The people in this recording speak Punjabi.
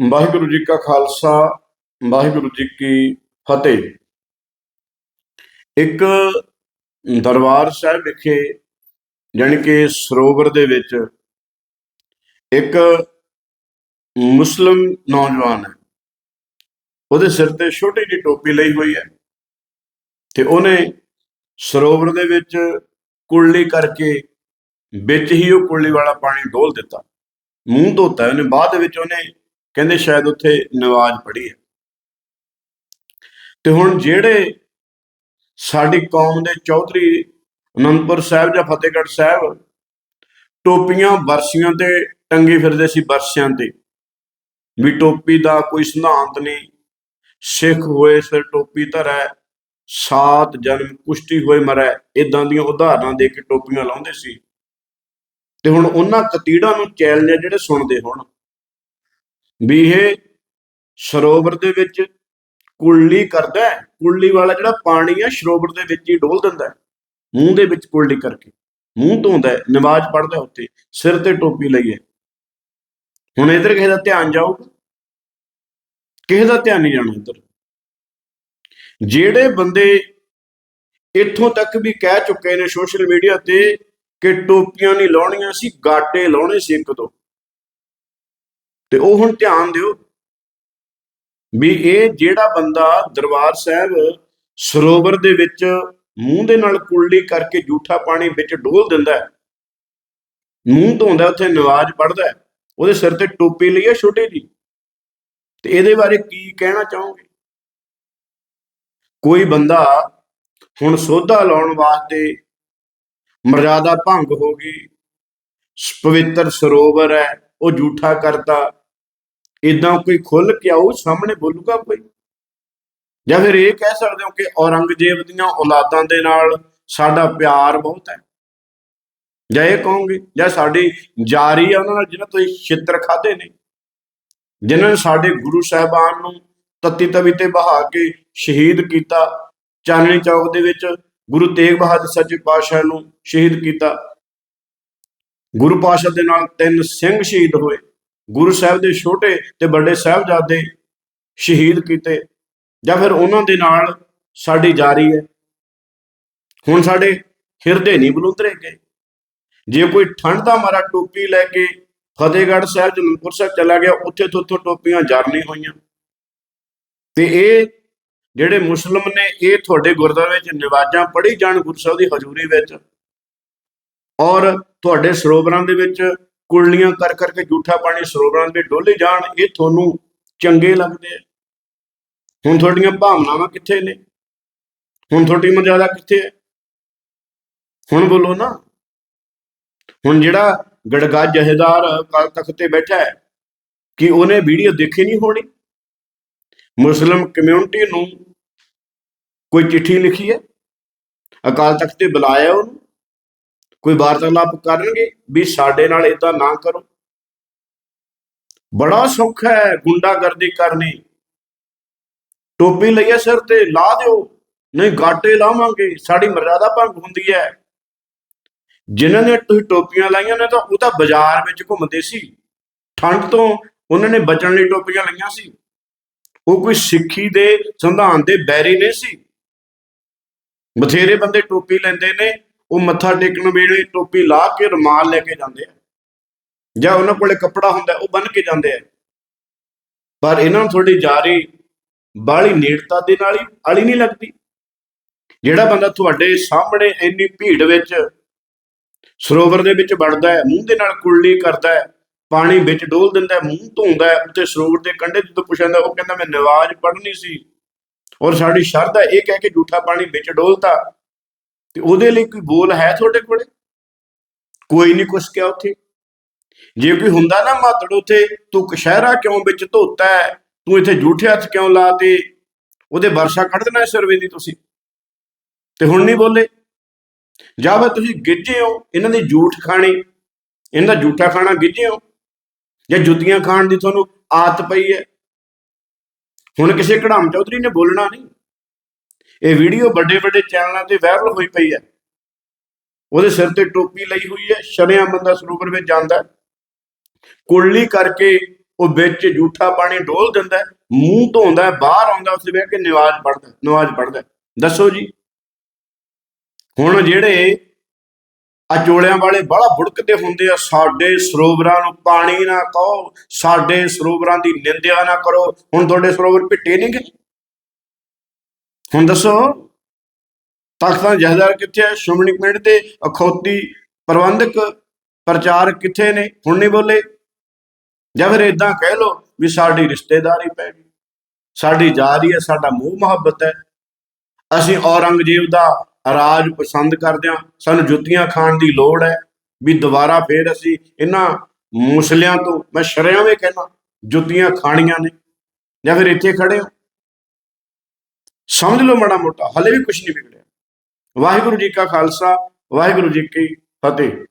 ਵਾਹਿਗੁਰੂ ਜੀ ਕਾ ਖਾਲਸਾ, ਵਾਹਿਗੁਰੂ ਜੀ ਕੀ ਫਤਿਹ। ਇੱਕ ਦਰਬਾਰ ਸਾਹਿਬ ਵਿਖੇ ਜਾਣੀ ਕਿ ਸਰੋਵਰ ਦੇ ਵਿੱਚ ਇੱਕ ਮੁਸਲਮ ਨੌਜਵਾਨ ਹੈ। ਉਹਦੇ ਸਿਰ ਤੇ ਛੋਟੀ ਜਿਹੀ ਟੋਪੀ ਲਈ ਹੋਈ ਹੈ ਤੇ ਉਹਨੇ ਸਰੋਵਰ ਦੇ ਵਿੱਚ ਕੁੱਲੀ ਕਰਕੇ ਵਿੱਚ ਹੀ ਉਹ ਕੁੱਲੀ ਵਾਲਾ ਪਾਣੀ ਡੋਲ ਦਿੱਤਾ। ਮੂੰਹ ਧੋਤਾ, ਉਹਨੇ ਬਾਅਦ ਵਿੱਚ ਉਹਨੇ ਕਹਿੰਦੇ ਸ਼ਾਇਦ ਉੱਥੇ ਨਵਾਜ਼ ਪੜ੍ਹੀ ਹੈ। ਤੇ ਹੁਣ ਜਿਹੜੇ ਸਾਡੀ ਕੌਮ ਦੇ ਚੌਧਰੀ ਅਨੰਦਪੁਰ ਸਾਹਿਬ ਜਾਂ ਫਤਿਹਗੜ੍ਹ ਸਾਹਿਬ ਟੋਪੀਆਂ ਬਰਸੀਆਂ ਤੇ ਟੰਗੇ ਫਿਰਦੇ ਸੀ ਵਰਸਿਆਂ ਤੇ, ਵੀ ਟੋਪੀ ਦਾ ਕੋਈ ਸਿਧਾਂਤ ਨਹੀਂ, ਸਿੱਖ ਹੋਏ ਸਿਰ ਟੋਪੀ ਧਰੈ, ਸਾਤ ਜਨਮ ਕੁਸ਼ਤੀ ਹੋਏ ਮਰੈ ਇਦਾਂ ਦੀਆਂ ਉਦਾਹਰਨਾਂ ਦੇ ਕੇ ਟੋਪੀਆਂ ਲਾਉਂਦੇ ਸੀ। ਤੇ ਹੁਣ ਉਹਨਾਂ ਕਤੀੜਾਂ ਨੂੰ ਚੈਲੰਜ ਜਿਹੜੇ ਸੁਣਦੇ ਹੁਣ। ਵੀ ਇਹ ਸਰੋਵਰ ਦੇ ਵਿੱਚ ਕੁੱਲੀ ਕਰਦਾ ਹੈ। ਕੁੱਲੀ ਵਾਲਾ ਜਿਹੜਾ ਪਾਣੀ ਹੈ, ਸਰੋਵਰ ਦੇ ਵਿੱਚ ਹੀ ਡੋਲ ਦਿੰਦਾ ਹੈ। ਮੂੰਹ ਦੇ ਵਿੱਚ ਕੁੱਲੀ ਕਰਕੇ। ਮੂੰਹ ਧੋਂਦਾ ਹੈ ਨਮਾਜ਼ ਪੜ੍ਹਦਾ ਉੱਤੇ ਸਿਰ ਤੇ ਟੋਪੀ ਲਈ ਹੈ ਹੁਣ ਇਧਰ ਕਿਸੇ ਦਾ ਧਿਆਨ ਜਾਊਗਾ ਕਿਸੇ ਦਾ ਧਿਆਨ ਨਹੀਂ ਜਾਣਾ ਇਧਰ। ਜਿਹੜੇ ਬੰਦੇ ਇੱਥੋਂ ਤੱਕ ਵੀ ਕਹਿ ਚੁੱਕੇ ਨੇ ਸੋਸ਼ਲ ਮੀਡੀਆ ਤੇ ਕਿ ਟੋਪੀਆਂ ਨਹੀਂ ਲਾਉਣੀਆਂ ਸੀ, ਗਾਟੇ ਲਾਉਣੇ ਸੀ ਇੱਕ ਤੋਂ ਤੇ ਉਹ ਹੁਣ ਧਿਆਨ ਦਿਓ ਵੀ ਇਹ ਜਿਹੜਾ ਬੰਦਾ ਦਰਬਾਰ ਸਾਹਿਬ ਸਰੋਵਰ ਦੇ ਵਿੱਚ ਮੂੰਹ ਦੇ ਨਾਲ ਕੁੱਲੀ ਕਰਕੇ ਝੂਠਾ ਪਾਣੀ ਵਿੱਚ ਡੋਲ ਦਿੰਦਾ ਹੈ, ਮੂੰਹ ਧੋਂਦਾ ਉੱਥੇ ਨਵਾਜ਼ ਪੜਦਾ ਉਹਦੇ ਸਿਰ ਤੇ ਟੋਪੀ ਲਈ ਹੈ ਛੋਟੇ ਜੀ ਤੇ ਇਹਦੇ ਬਾਰੇ ਕੀ ਕਹਿਣਾ ਚਾਹੋਗੇ? ਕੋਈ ਬੰਦਾ ਹੁਣ ਸੋਧਾ ਲਾਉਣ ਵਾਸਤੇ ਮਰਜ਼ਾਦਾ ਭੰਗ ਹੋ ਗਈ, ਪਵਿੱਤਰ ਸਰੋਵਰ ਹੈ ਉਹ ਝੂਠਾ ਕਰਤਾ। ਇਦਾਂ ਕੋਈ ਖੁੱਲ ਕੇ ਆਊ, ਸਾਹਮਣੇ ਬੋਲੂਗਾ ਕੋਈ? ਜਾਂ ਫਿਰ ਇਹ ਕਹਿ ਸਕਦੇ ਹੋ ਕਿ ਔਰੰਗਜ਼ੇਬ ਦੀਆਂ ਔਲਾਦਾਂ ਦੇ ਨਾਲ ਸਾਡਾ ਪਿਆਰ ਬਹੁਤ ਹੈ? ਜਾਂ ਇਹ ਕਹੋਗੇ, ਜਾਂ ਸਾਡੀ ਜਾਰੀ ਆ ਉਹਨਾਂ ਨਾਲ ਜਿਹਨਾਂ ਤੋਂ ਛਿੱਤਰ ਖਾਦੇ ਨੇ? ਜਿਨ੍ਹਾਂ ਨੇ ਸਾਡੇ ਗੁਰੂ ਸਾਹਿਬਾਨ ਨੂੰ ਤੱਤੀ ਤਵੀ ਤੇ ਬਹਾ ਕੇ ਸ਼ਹੀਦ ਕੀਤਾ, ਚਾਨਣੀ ਚੌਕ ਦੇ ਵਿੱਚ ਗੁਰੂ ਤੇਗ ਬਹਾਦਰ ਸੱਚੇ ਪਾਤਸ਼ਾਹ ਨੂੰ ਸ਼ਹੀਦ ਕੀਤਾ ਗੁਰੂ ਪਾਤਸ਼ਾਹ ਦੇ ਨਾਲ ਤਿੰਨ ਸਿੰਘ ਸ਼ਹੀਦ ਹੋਏ, ਗੁਰੂ ਸਾਹਿਬ ਦੇ ਛੋਟੇ ਤੇ ਵੱਡੇ ਸਾਹਿਬਜ਼ਾਦੇ ਸ਼ਹੀਦ ਕੀਤੇ, ਜਾਂ ਫਿਰ ਉਹਨਾਂ ਦੇ ਨਾਲ ਸਾਡੀ ਜਾਰੀ ਹੈ। ਹੁਣ ਸਾਡੇ ਹਿਰਦੇ ਨਹੀਂ ਬਲੁੰਦਰੇ ਗਏ ਜੇ ਕੋਈ ਠੰਡ ਦਾ ਮਾਰਾ ਟੋਪੀ ਲੈ ਕੇ ਫਤਿਹਗੜ੍ਹ ਸਾਹਿਬ, ਜਨਮਪੁਰ ਸਾਹਿਬ ਚਲਾ ਗਿਆ, ਉੱਥੇ ਤੋਂ ਉੱਥੋਂ ਟੋਪੀਆਂ ਜਰਨੀ ਹੋਈਆਂ। ਤੇ ਇਹ ਜਿਹੜੇ ਮੁਸਲਮ ਨੇ, ਇਹ ਤੁਹਾਡੇ ਗੁਰਦੁਆਰੇ ਵਿੱਚ ਨਿਵਾਜ਼ਾਂ ਪੜ੍ਹੀ ਜਾਣ ਗੁਰੂ ਸਾਹਿਬ ਦੀ ਹਜ਼ੂਰੀ ਵਿੱਚ। ਔਰ ਤੁਹਾਡੇ ਸਰੋਵਰਾਂ ਦੇ ਵਿੱਚ ਕੁੱਲੀਆਂ ਕਰ ਕਰਕੇ ਝੂਠਾ ਪਾਣੀ ਸਰੋਵਰਾਂ ਦੇ ਡੋਲੇ ਜਾਣ, ਇਹ ਤੁਹਾਨੂੰ ਚੰਗੇ ਲੱਗਦੇ ਆ। ਹੁਣ ਤੁਹਾਡੀਆਂ ਭਾਵਨਾਵਾਂ ਕਿੱਥੇ ਨੇ? ਹੁਣ ਤੁਹਾਡੀ ਮਰਿਆਦਾ ਕਿੱਥੇ ਹੈ? ਹੁਣ ਬੋਲੋ ਨਾ। ਹੁਣ ਜਿਹੜਾ ਗੜਗਾ ਜਹੇਦਾਰ ਕੱਲ ਤਖਤ ਤੇ ਬੈਠਾ ਹੈ, ਕਿ ਉਹਨੇ ਵੀਡੀਓ ਦੇਖੀ ਨਹੀਂ ਹੋਣੀ? ਮੁਸਲਮ ਕਮਿਊਨਿਟੀ ਨੂੰ ਕੋਈ ਚਿੱਠੀ ਲਿਖੀ ਹੈ? ਅਕਾਲ ਤਖਤ ਤੇ ਬੁਲਾਇਆ ਉਹਨੂੰ? ਕੋਈ ਵਾਰਤਾਲਾਪ ਕਰਨਗੇ ਵੀ ਸਾਡੇ ਨਾਲ ਇਦਾਂ ਨਾ ਕਰੋ। ਬੜਾ ਸੁੱਖ ਹੈ ਗੁੰਡਾਗਰਦੀ ਕਰਨੀ। ਟੋਪੀ ਲਈਏ ਸਿਰ ਤੇ ਲਾ ਦਿਓ, ਨਹੀਂ ਗਾਟੇ ਲਾਵਾਂਗੇ। ਸਾਡੀ ਮਰਜ਼ਾਦਾ ਭੰਗ ਹੁੰਦੀ ਹੈ। ਜਿਨ੍ਹਾਂ ਨੇ ਤੁਸੀਂ ਟੋਪੀਆਂ ਲਾਈਆਂ ਨੇ ਤਾਂ ਉਹ ਤਾਂ ਬਾਜ਼ਾਰ ਵਿੱਚ ਘੁੰਮਦੇ ਸੀ। ਠੰਡ ਤੋਂ ਉਹਨਾਂ ਨੇ ਬਚਣ ਲਈ ਟੋਪੀਆਂ ਲਈਆਂ ਸੀ। ਉਹ ਕੋਈ ਸਿੱਖੀ ਦੇ, ਸੰਵਿਧਾਨ ਦੇ ਬੈਰੀ ਨਹੀਂ ਸੀ। ਬਥੇਰੇ ਬੰਦੇ ਟੋਪੀ ਲੈਂਦੇ ਨੇ। ਉਹ ਮੱਥਾ ਟੇਕਣ ਵੇਲੇ ਟੋਪੀ ਲਾ ਕੇ ਰੁਮਾਲ ਲੈ ਕੇ ਜਾਂਦੇ ਆ। ਜਾਂ ਉਹਨਾਂ ਕੋਲੇ ਕੱਪੜਾ ਹੁੰਦਾ, ਉਹ ਬੰਨ ਕੇ ਜਾਂਦੇ ਆ। ਪਰ ਇਹਨਾਂ ਨੂੰ ਥੋੜੀ ਜਾਰੀ, ਬਾਹਲੀ ਨੇੜਤਾ ਦੇ ਨਾਲ ਹੀ, ਆਲੀ ਨਹੀਂ ਲੱਗਦੀ। ਜਿਹੜਾ ਬੰਦਾ ਤੁਹਾਡੇ ਸਾਹਮਣੇ ਇੰਨੀ ਭੀੜ ਵਿੱਚ ਸਰੋਵਰ ਦੇ ਵਿੱਚ ਵੜਦਾ ਹੈ, ਮੂੰਹ ਦੇ ਨਾਲ ਕੁੱਲੀ ਕਰਦਾ ਹੈ, ਪਾਣੀ ਵਿੱਚ ਡੋਲ ਦਿੰਦਾ ਹੈ, ਮੂੰਹ ਧੋਂਦਾ ਹੈ ਉੱਤੇ ਸਰੋਵਰ ਦੇ ਕੰਢੇ ਜਦੋਂ ਪੁੱਛਦਾ ਉਹ ਕਹਿੰਦਾ, ਮੈਂ ਨਵਾਜ਼ ਪੜ੍ਹਨੀ ਸੀ। ਔਰ ਸਾਡੀ ਸ਼ਰਧਾ ਇਹ ਕਹਿ ਕੇ ਝੂਠਾ ਪਾਣੀ ਵਿੱਚ ਡੋਲਤਾ। ਤੇ ਉਹਦੇ ਲਈ ਕੋਈ ਬੋਲ ਹੈ ਤੁਹਾਡੇ ਕੋਲੇ? ਕੋਈ ਨਹੀਂ ਕੁਛ ਕਿਹਾ ਉੱਥੇ। ਜੇ ਕੋਈ ਹੁੰਦਾ ਨਾ ਮਾਤੜ ਉੱਥੇ, ਤੂੰ ਕਸ਼ਹਿਰਾ ਕਿਉਂ ਵਿੱਚ ਧੋਤਾ ਤੂੰ ਇੱਥੇ ਝੂਠੇ ਹੱਥ ਕਿਉਂ ਲਾਤੇ ਉਹਦੇ ਵਰਸ਼ਾ ਕੱਢ ਦੇਣਾ ਸਰਵੇ ਦੀ ਤੁਸੀਂ। ਤੇ ਹੁਣ ਨਹੀਂ ਬੋਲੇ। ਜਾਂ ਫਿਰ ਤੁਸੀਂ ਗਿੱਜੇ ਹੋ, ਇਹਨਾਂ ਦੀ ਝੂਠ ਖਾਣੀ, ਇਹਨਾਂ ਦਾ ਝੂਠਾ ਖਾਣਾ ਗਿੱਜੇ ਹੋ, ਜਾਂ ਜੁੱਤੀਆਂ ਖਾਣ ਦੀ ਤੁਹਾਨੂੰ ਆਦਤ ਪਈ ਹੈ? ਹੁਣ ਕਿਸੇ ਕੜਾਮ ਚੌਧਰੀ ਨੇ ਬੋਲਣਾ ਨਹੀਂ ਇਹ ਵੀਡੀਓ ਵੱਡੇ ਵੱਡੇ ਚੈਨਲਾਂ ਤੇ ਵਾਇਰਲ ਹੋਈ ਪਈ ਹੈ। ਉਹਦੇ ਸਿਰ ਤੇ ਟੋਪੀ ਲਈ ਹੋਈ ਹੈ ਸ਼ਰਿਆਂ ਬੰਦਾ ਸਰੋਵਰ ਵਿੱਚ ਜਾਂਦਾ ਕੁੱਲੀ ਕਰਕੇ ਉਹ ਵਿੱਚ ਝੂਠਾ ਪਾਣੀ ਡੋਲ ਦਿੰਦਾ ਮੂੰਹ ਧੋਂਦਾ ਬਾਹਰ ਆਉਂਦਾ ਉੱਥੇ ਬਹਿ ਕੇ ਨਿਵਾਜ਼ ਪੜਦਾ ਨਿਵਾਜ਼ ਪੜਦਾ ਦੱਸੋ ਜੀ, ਹੁਣ ਜਿਹੜੇ ਅਚੋਲਿਆਂ ਵਾਲੇ ਬੜਾ ਬੁੜਕਦੇ ਹੁੰਦੇ ਆ, ਸਾਡੇ ਸਰੋਵਰਾਂ ਨੂੰ ਪਾਣੀ ਨਾ ਕਹੋ, ਸਾਡੇ ਸਰੋਵਰਾਂ ਦੀ ਨਿੰਦਿਆ ਨਾ ਕਰੋ, ਹੁਣ ਤੁਹਾਡੇ ਸਰੋਵਰ ਪਿੱਟੇ ਨਹੀਂ ਗਏ ਹੁਣ ਦੱਸੋ ਤਖਤਾਂ ਜਹਦਾਰ ਕਿੱਥੇ ਹੈ ਸ਼੍ਰੋਮਣੀ ਕਮੇਟੀ ਤੇ ਅਖੌਤੀ ਪ੍ਰਬੰਧਕ ਪ੍ਰਚਾਰ ਕਿੱਥੇ ਨੇ? ਹੁਣ ਨਹੀਂ ਬੋਲੇ? ਜਾਂ ਫਿਰ ਇਦਾਂ ਕਹਿ ਲੋ ਵੀ ਸਾਡੀ ਰਿਸ਼ਤੇਦਾਰੀ ਪੈ ਗਈ। ਸਾਡੀ ਜਾਰੀ ਹੈ ਸਾਡਾ ਮੋਹ ਮੁਹੱਬਤ ਹੈ। ਅਸੀਂ ਔਰੰਗਜ਼ੇਬ ਦਾ ਰਾਜ ਪਸੰਦ ਕਰਦੇ ਹਾਂ। ਸਾਨੂੰ ਜੁੱਤੀਆਂ ਖਾਣ ਦੀ ਲੋੜ ਹੈ। ਵੀ ਦੁਬਾਰਾ ਫੇਰ ਅਸੀਂ ਇਹਨਾਂ ਮੁਸਲਿਆਂ ਤੋਂ, ਮੈਂ ਸ਼ਰਿਆਂ ਸ਼ਰਿਆਵੇਂ ਕਹਿਣਾ, ਜੁੱਤੀਆਂ ਖਾਣੀਆਂ ਨੇ। ਜਾਂ ਫਿਰ ਇੱਥੇ ਖੜੇ ਹੋ। ਸਮਝ ਲਓ ਮਾੜਾ ਮੋਟਾ, ਹਲੇ ਵੀ ਕੁਝ ਨਹੀਂ ਵਿਗੜਿਆ। ਵਾਹਿਗੁਰੂ ਜੀ ਕਾ ਖਾਲਸਾ, ਵਾਹਿਗੁਰੂ ਜੀ ਕੀ ਫਤਿਹ।